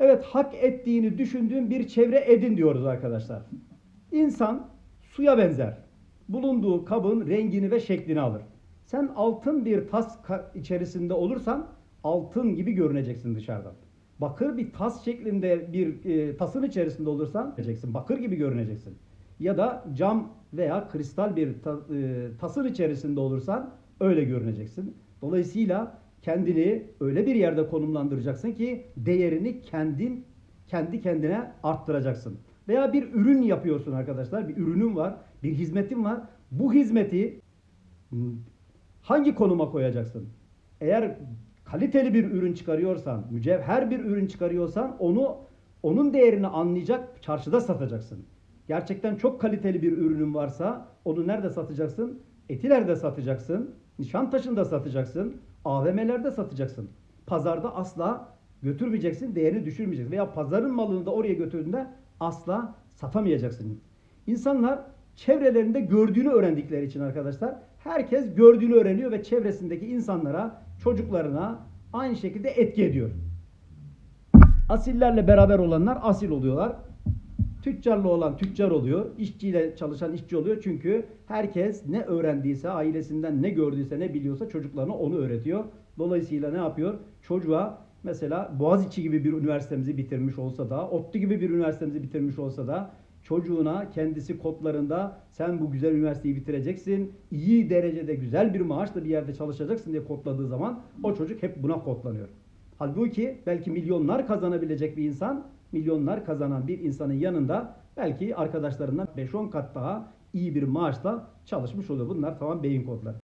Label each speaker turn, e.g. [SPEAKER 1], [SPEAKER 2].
[SPEAKER 1] Evet hak ettiğini düşündüğün bir çevre edin diyoruz arkadaşlar. İnsan suya benzer. Bulunduğu kabın rengini ve şeklini alır. Sen altın bir tas içerisinde olursan altın gibi görüneceksin dışarıdan. Bakır bir tas şeklinde bir e, tasın içerisinde olursan görüneceksin. Bakır gibi görüneceksin. Ya da cam veya kristal bir ta- e, tasın içerisinde olursan öyle görüneceksin. Dolayısıyla kendini öyle bir yerde konumlandıracaksın ki değerini kendin kendi kendine arttıracaksın. Veya bir ürün yapıyorsun arkadaşlar. Bir ürünün var, bir hizmetin var. Bu hizmeti hangi konuma koyacaksın? Eğer kaliteli bir ürün çıkarıyorsan, mücevher bir ürün çıkarıyorsan onu onun değerini anlayacak çarşıda satacaksın. Gerçekten çok kaliteli bir ürünün varsa onu nerede satacaksın? Etiler'de satacaksın, Nişantaşı'nda satacaksın, AVM'lerde satacaksın. Pazarda asla götürmeyeceksin, değerini düşürmeyeceksin. Veya pazarın malını da oraya götürdüğünde asla satamayacaksın. İnsanlar çevrelerinde gördüğünü öğrendikleri için arkadaşlar herkes gördüğünü öğreniyor ve çevresindeki insanlara, çocuklarına aynı şekilde etki ediyor. Asillerle beraber olanlar asil oluyorlar. Tüccarla olan tüccar oluyor. işçiyle çalışan işçi oluyor. Çünkü herkes ne öğrendiyse, ailesinden ne gördüyse, ne biliyorsa çocuklarına onu öğretiyor. Dolayısıyla ne yapıyor? Çocuğa mesela Boğaziçi gibi bir üniversitemizi bitirmiş olsa da, ODTÜ gibi bir üniversitemizi bitirmiş olsa da çocuğuna kendisi kodlarında sen bu güzel üniversiteyi bitireceksin, iyi derecede güzel bir maaşla bir yerde çalışacaksın diye kodladığı zaman o çocuk hep buna kodlanıyor. Halbuki belki milyonlar kazanabilecek bir insan, milyonlar kazanan bir insanın yanında belki arkadaşlarından 5-10 kat daha iyi bir maaşla çalışmış oluyor. Bunlar tamam beyin kodları.